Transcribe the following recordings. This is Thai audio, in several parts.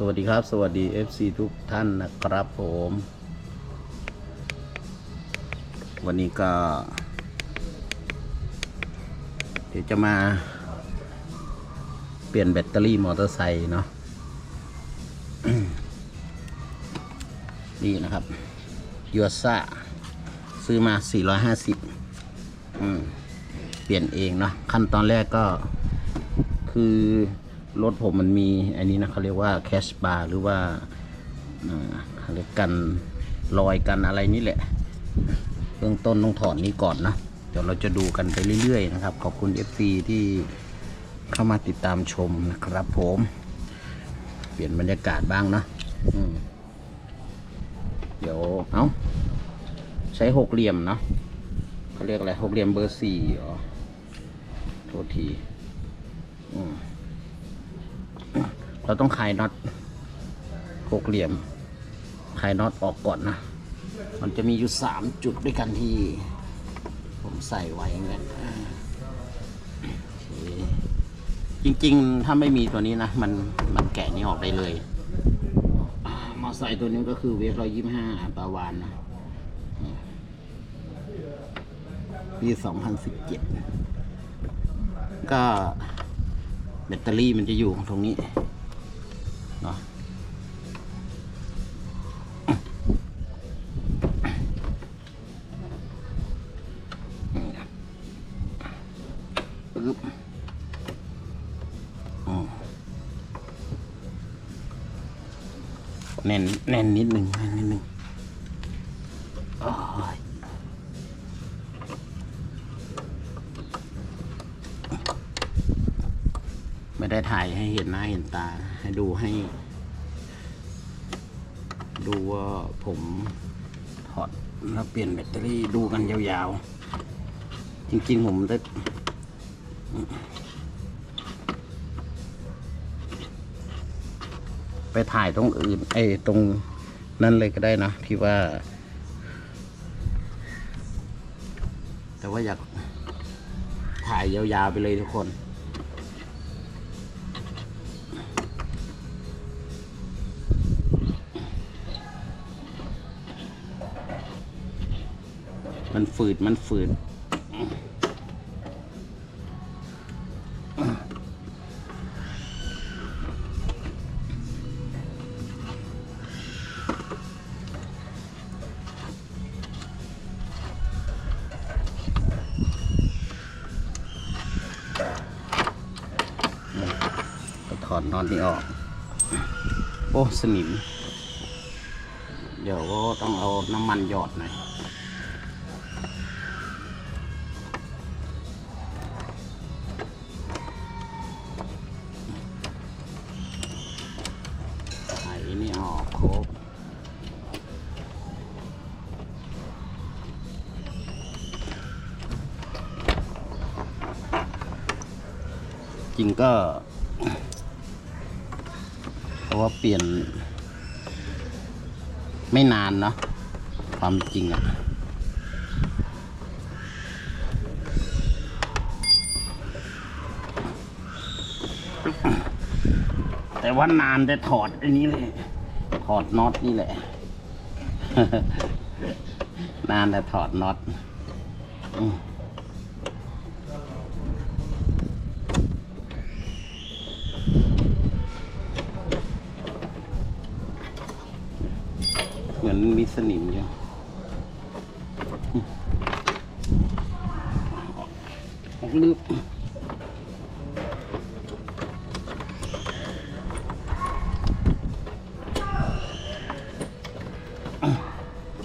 สวัสดีครับ สวัสดี FC ทุกท่านนะครับผม วันนี้ก็ เดี๋ยวจะมา เปลี่ยนแบตเตอรี่มอเตอร์ไซค์เนาะนี่นะครับยูซ่าซื้อมา 450อืมเปลี่ยนเองเนาะขั้นตอนแรกก็คือ รถผมมันมีอันนี้นะเขาเรียกว่าแคชบาร์หรือว่าเขาเรียกกันรอยกันอะไรนี่แหละ เบื้องต้นต้องถอดนี้ก่อนนะ เดี๋ยวเราจะดูกันไปเรื่อยๆนะครับ ขอบคุณ FC ที่เข้ามาติดตามชมนะครับผม เปลี่ยนบรรยากาศบ้างนะเดี๋ยวเอาใช้หกเหลี่ยมเนาะเขาเรียกอะไรหกเหลี่ยมเบอร์สี่เหรอโทษที อืม เราต้องคลายน็อตหกเหลี่ยมคลายน็อตออกก่อนนะ มันจะมีอยู่สามจุดด้วยกันที่ ผมใส่ไว้เงี้ยจริงๆ ถ้าไม่มีตัวนี้นะ มันมันแกะนี้ออกได้เลยอ่ามาใส่ตัวนี้ก็คือเวฟร้อยยี่ห้าปาวานนะปีสองพันสิบเจ็ดก็แบตเตอรี่มันจะอยู่ตรงนี้ กันยาวๆ จริงๆ ผมได้ไปถ่ายตรงอื่น ไอ้ตรงนั่นเลยก็ได้นะ ที่ว่า แต่ว่าอยากถ่ายยาวๆไปเลยทุกคน มันฝืดมันฝืดก็ถอดนอนนี้ออก โอ้ สนิม เดี๋ยวก็ต้องเอาน้ำมันหยอดหน่อย งก็เพราะว่าเปลี่ยน ไม่นานเนาะความจริงอะแต่ว่านานแต่ถอดอันนี้เลยถอดน็อตนี่แหละ นานแต่ถอดน็อต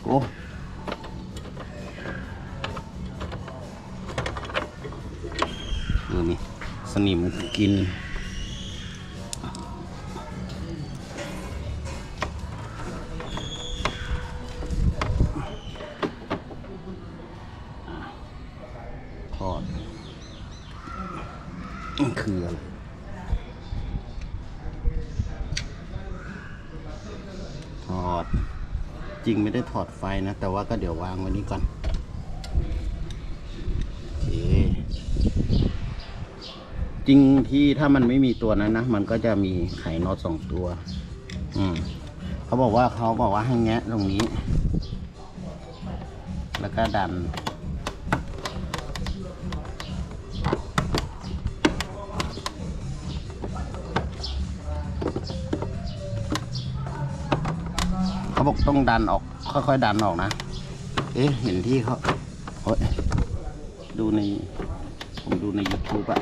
โอ้ดูนี่สนิมกิน ถอดไฟนะ แต่ว่าก็เดี๋ยววางไว้นี้ก่อนจริงที่ถ้ามันไม่มีตัวนั้นนะ มันก็จะมีไข่น็อตสองตัว อืมเขาบอกว่าเขาบอกว่าให้แงะตรงนี้ แล้วก็ดันเขาบอกต้องดันออก ค่อยๆดันออกนะ เอ๊ะ เห็นที่เขาโอ๊ยดูใน ผมดูใน YouTube อะ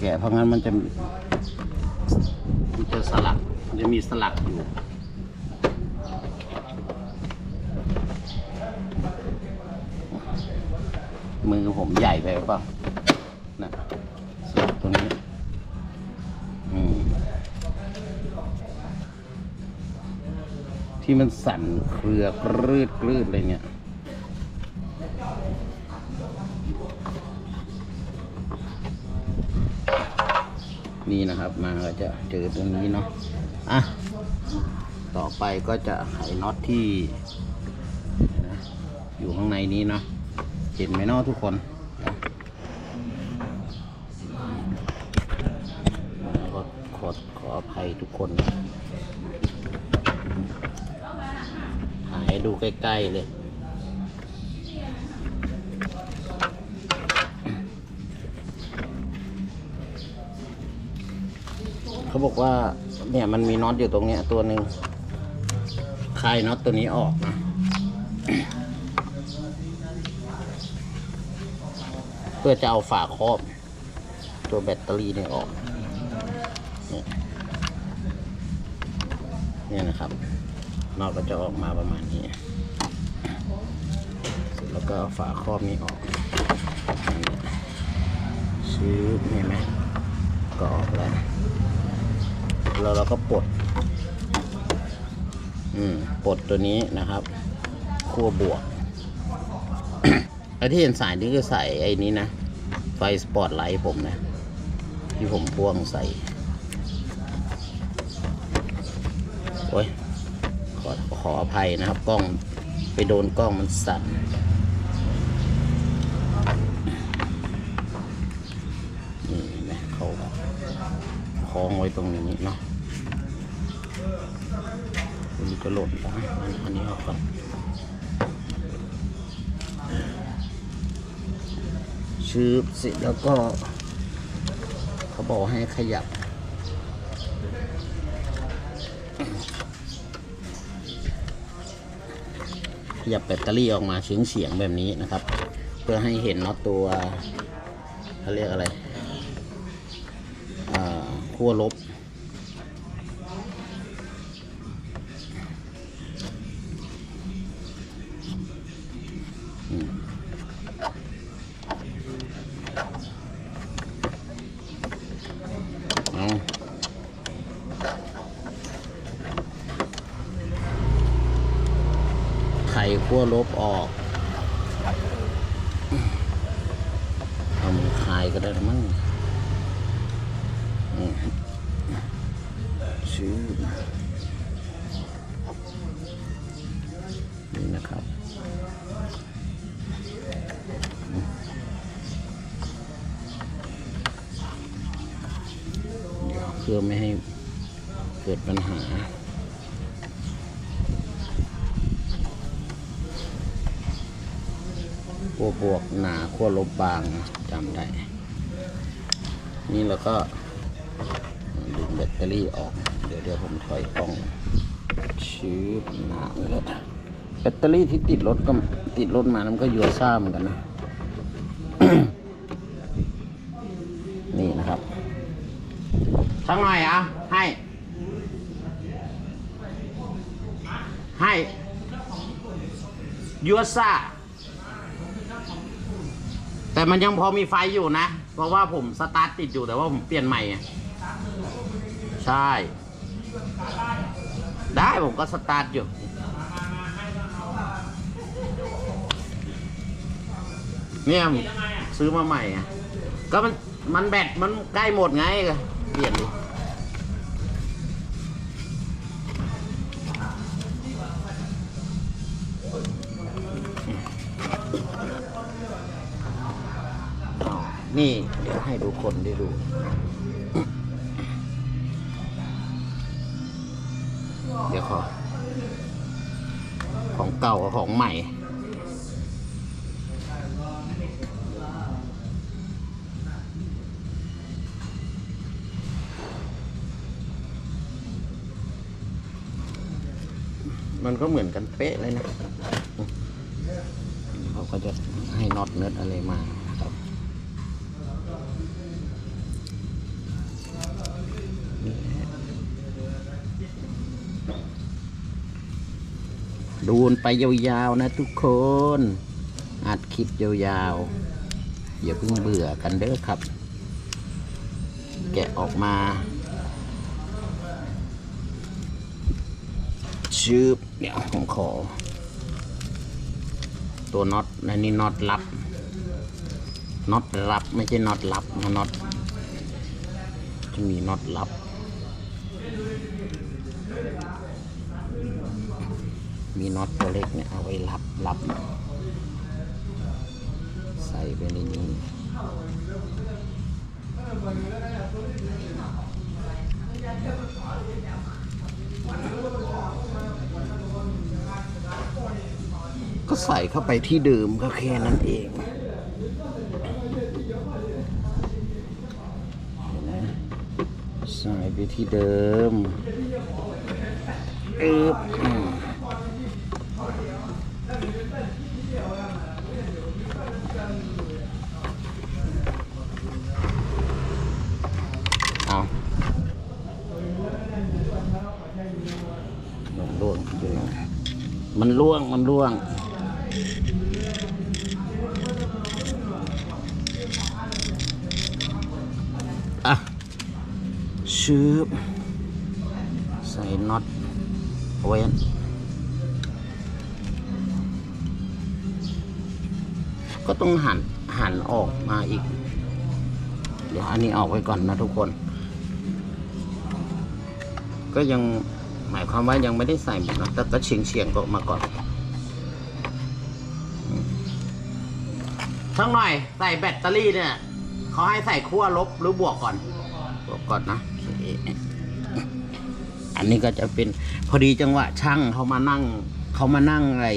แกะเพราะงั้นมันจะมันจะสลักมันจะมีสลักอยู่มือผมใหญ่ไปหรือเปล่า ที่มันสั่นเครือกรืดกรืดอะไรเนี่ยนี่นะครับมาก็จะเจอตรงนี้เนาะอะต่อไปก็จะไขน็อตที่นะอยู่ข้างในนี้เนาะเห็นไหมเนาะทุกคนขอขออภัยทุกคนนะถ่าย ให้ดูใกล้ๆเลย เขาบอกว่า เนี่ยมันมีน็อตอยู่ตรงเนี้ยตัวหนึ่งคลายน็อตตัวนี้ออกนะเพื่อจะเอาฝาครอบ ตัวแบตเตอรี่เนี่ยออกเนี่ยนะครับน็อตก็จะออกมาประมาณนี้ แล้วก็ฝาครอบนี้ออกซื้อเห็นไหมก็ออกแล้วแล้วเราก็ปลดอืมปลดตัวนี้นะครับขั้วบวกไอ้ที่เห็นสายนี่คือสายไอ้นี้นะไฟสปอตไลท์ผมนะ ที่ผมพ่วงใส่โอ้ยขอขออภัยนะครับ กล้องไปโดนกล้องมันสั่น องไว้ตรงนี้เนาะอันนี้ก็หล่นแล้วอันนี้เอาก่อนชืบเสร็จแล้วก็ เขาบอกให้ขยับ ขยับแบตเตอรี่ออกมาเฉียงเฉียงแบบนี้นะครับ เพื่อให้เห็นน็อตตัวเขาเรียกอะไร ขั้วลบ พื่อไม่ให้เกิดปัญหา ขั้วบวกหนาขั้วลบบางจำได้ นี่แล้วก็ดึงแบตเตอรี่ออก เดี๋ยวเดี๋ยวผมถอยกล้องชื้อหนาเลยแบตเตอรี่ที่ติดรถก็ติดรถมามันก็ยูซ่าเหมือนกันนะ นี่นะครับ สักหน่อยอะให้ ให้ยูซ่า แต่มันยังพอมีไฟอยู่นะ เพราะว่าผมสตาร์ทติดอยู่แต่ว่าผมเปลี่ยนใหม่ใช่ ได้ผมก็สตาร์ทอยู่เนี่ยซื้อมาใหม่อะก็มันมันแบตมันใกล้หมดไงก็ เบียดเนี่ เดี๋ยวให้ดูคนได้ดูเดี๋ยวขอ ของเก่ากับของใหม่ มันก็เหมือนกันเป๊ะเลยนะเขาก็จะให้น็อตเนิร์ดอะไรมาครับดูนไปยาวๆนะทุกคนอัดคลิปยาวๆอย่าเพิ่งเบื่อกันเด้อครับ แกะออกมาชืบ เดี๋ยวผมขอ ตัวน็อตในนี่น็อตลับน็อตลับไม่ใช่น็อตลับนะน็อตจะมีน็อตลับ มีน็อตตัวเล็กเนี่ยเอาไว้รับรับ ใส่ไปในนี้ ก็ ใส่เข้าไปที่เดิมก็แค่นั้นเองใส่ไปที่เดิมเอึบอืมเอามันล่วงอยู่นะมันล่วง มันล่วง อะชืบใส่น็อตเอาไว้ก็ต้องหันหันออกมาอีก เดี๋ยวอันนี้ออกไว้ก่อนนะทุกคน ก็ยังหมายความว่ายังไม่ได้ใส่หมดนะแต่ก็เฉียงเฉียงก็มาก่อนอืม ช่างหน่อยใส่แบตเตอรี่เนี่ยเขาให้ใส่ขั้วลบหรือบวกก่อน บวกก่อนนะโอเคอันนี้ก็จะเป็นพอดีจังหวะช่างเขามานั่งเขามานั่งอะไอ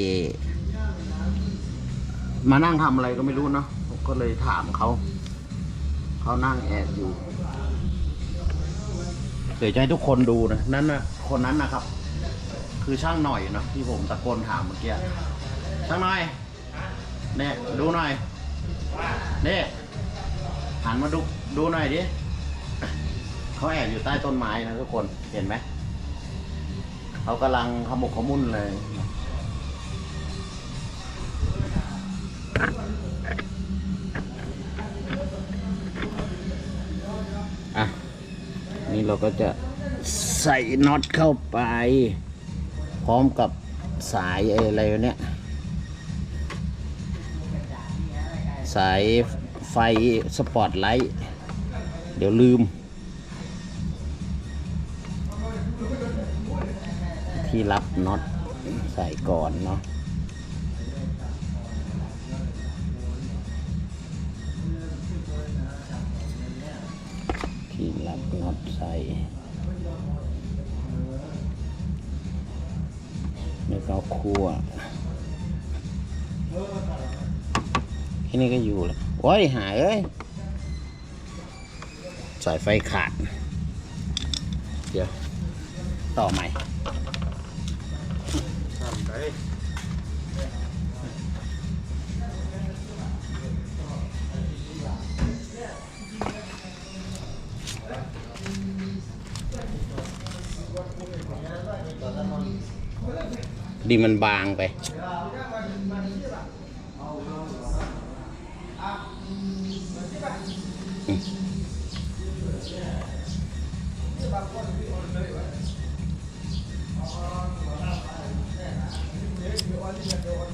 มานั่งทำอะไรก็ไม่รู้เนาะผมก็เลยถามเขา เขานั่งแอบอยู่เดี๋ยวจะให้ทุกคนดูนะนั่นนะคนนั้นนะครับ คือช่างหน่อยเนาะที่ผมตะโกนถามเมื่อกี้ช่างหน่อยเนี่ยดูหน่อย นี่หันมาดูดูหน่อยดิเขาแอบอยู่ใต้ต้นไม้นะทุกคนเห็นไหมเขากำลังขมุกขมุ่นเลยอะนี่เราก็จะใส่น็อตเข้าไป พร้อมกับสายอะไรเนี่ย สายไฟสปอตไลท์เดี๋ยวลืม ที่รับน็อตใส่ก่อนเนาะที่รับน็อตใส่แล้วก็คั่ว แค่นี้ก็อยู่แล้วโอ้ยหายเอ้ยสายไฟขาด เดี๋ยว ต่อใหม่ดีมันบางไป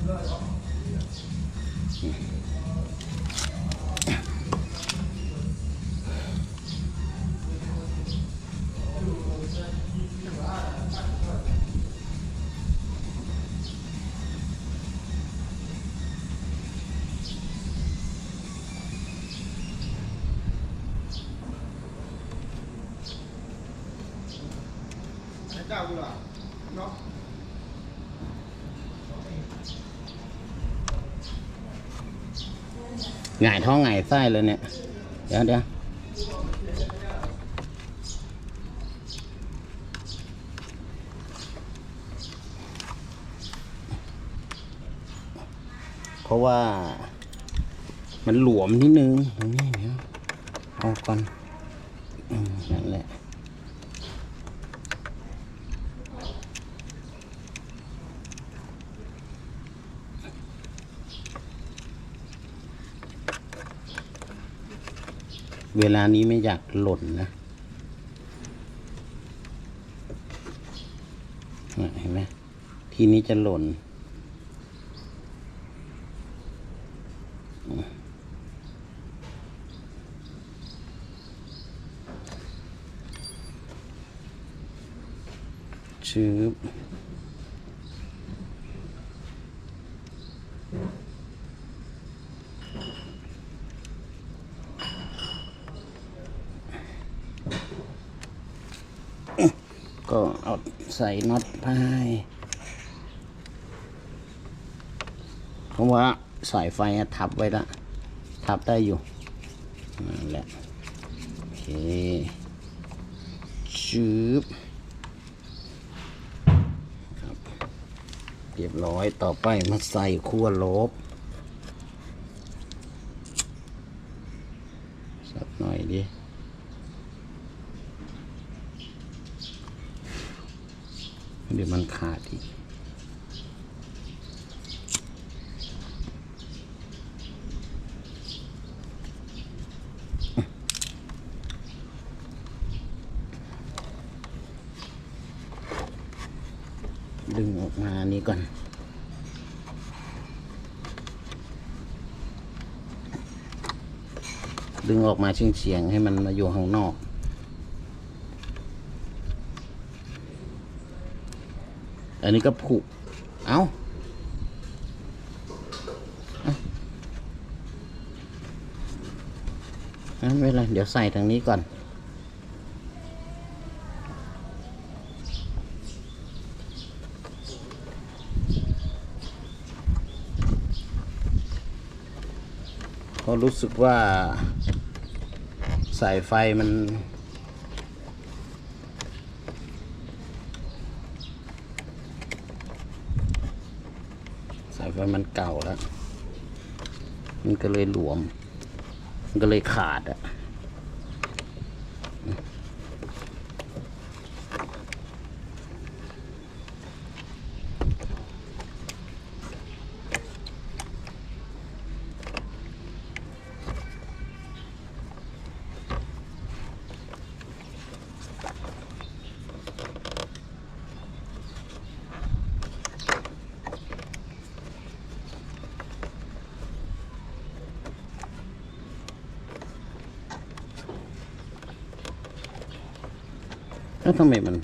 เหงายท้องหงายไส้เลยเนี่ย เดี๋ยวเดี๋ยวเพราะว่ามันหลวมนิดนึงตรงนี้เดี๋ยวเอาก่อนอนั่นแหละ เวลานี้ไม่อยากหล่นนะเห็นไหมทีนี้จะหล่น ชืบ ก็เอาใส่น็อตไปเพราะว่าสายไฟทับไว้ละ ทับได้อยู่นั่นแหละโอเคชืบครับเรียบร้อยต่อไปมาใส่ขั้วลบ สักหน่อยดิ เดี๋ยวมันขาดอีก ดึงออกมานี้ก่อนดึงออกมาเฉียงๆให้มันมาอยู่ข้างนอก อันนี้ก็ผูกเอา้าไม่เป็นไร เดี๋ยวใส่ทางนี้ก่อนเพราะรู้สึกว่าสายไฟมัน สามันเก่าแล้ว มันก็เลยหลวม มันก็เลยขาดอะแล้วทำไมมัน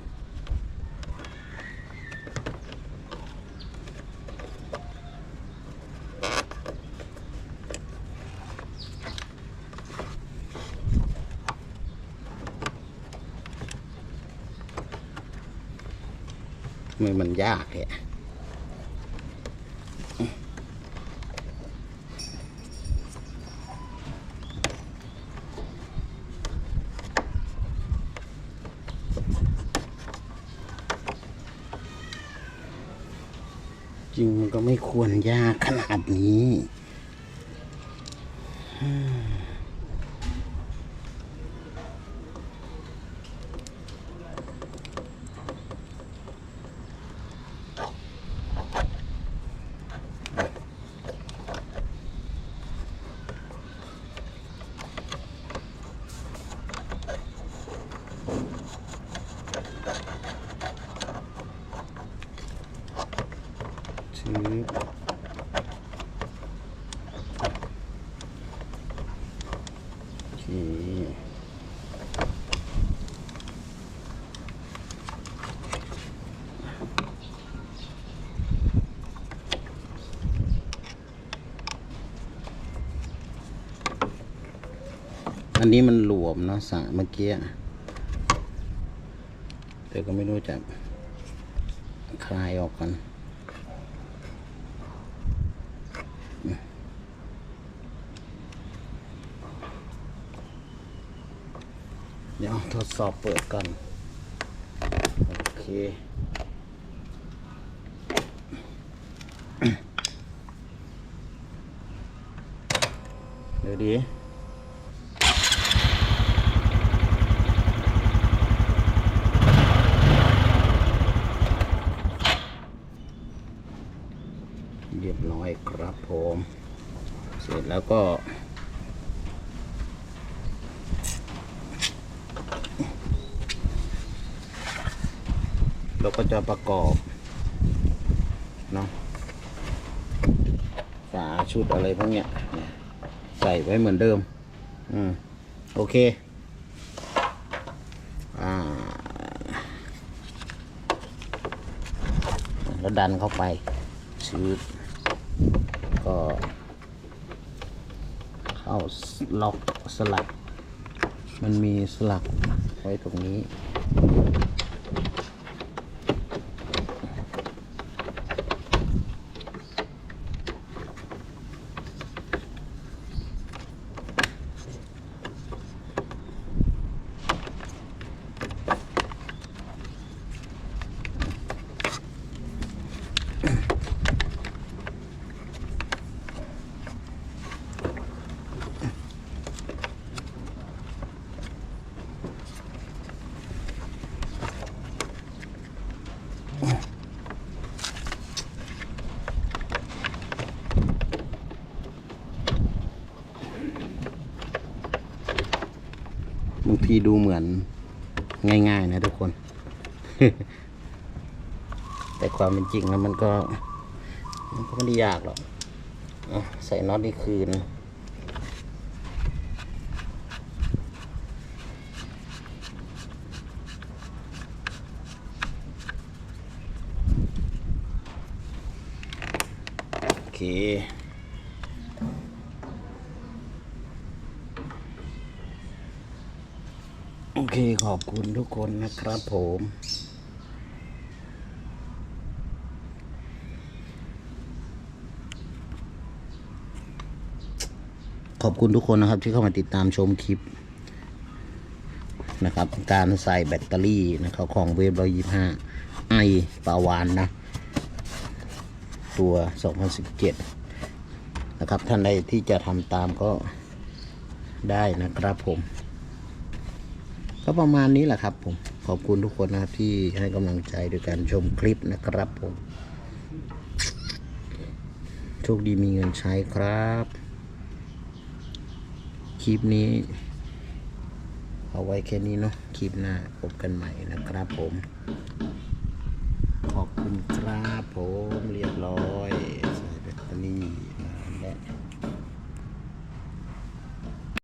ทำไมมันยากเนี่ยจ ริงมันก็ไม่ควรยากขนาดนี้ อันนี้มันหลวมเนาะสายเมื่อกี้แต่ก็ไม่รู้จะคลายออกกันเดี๋ยวทดสอบเปิดกันโอเค แล้วก็ เราก็จะประกอบเนาะฝาชุดอะไรพวกเนี้ยใส่ไว้เหมือนเดิม อืม โอเค อ่า แล้วดันเข้าไปชืดก็ เอาล็อกสลัก มันมีสลักไว้ตรงนี้ บางทีดูเหมือนง่ายๆนะทุกคน แต่ความเป็นจริงแล้วมันก็มันก็ไม่ได้ยากหรอกใส่น็อตนี่คืนโอเค โอ เคขอบคุณทุกคนนะครับผมขอบคุณทุกคนนะครับที่เข้ามาติดตามชมคลิปนะครับ การใส่แบตเตอรี่นะครับของเวฟร้อยยี่ห้าไอปาวานนะ ตัว 2017 นะครับท่านใดที่จะทำตามก็ได้นะครับผม ก็ประมาณนี้แหละครับผม ขอบคุณทุกคนนะครับที่ให้กำลังใจด้วยการชมคลิปนะครับผมโชคดีมีเงินใช้ครับ คลิปนี้ เอาไว้แค่นี้เนาะคลิปหน้าพบกันใหม่นะครับผม ขอบคุณครับผมเรียน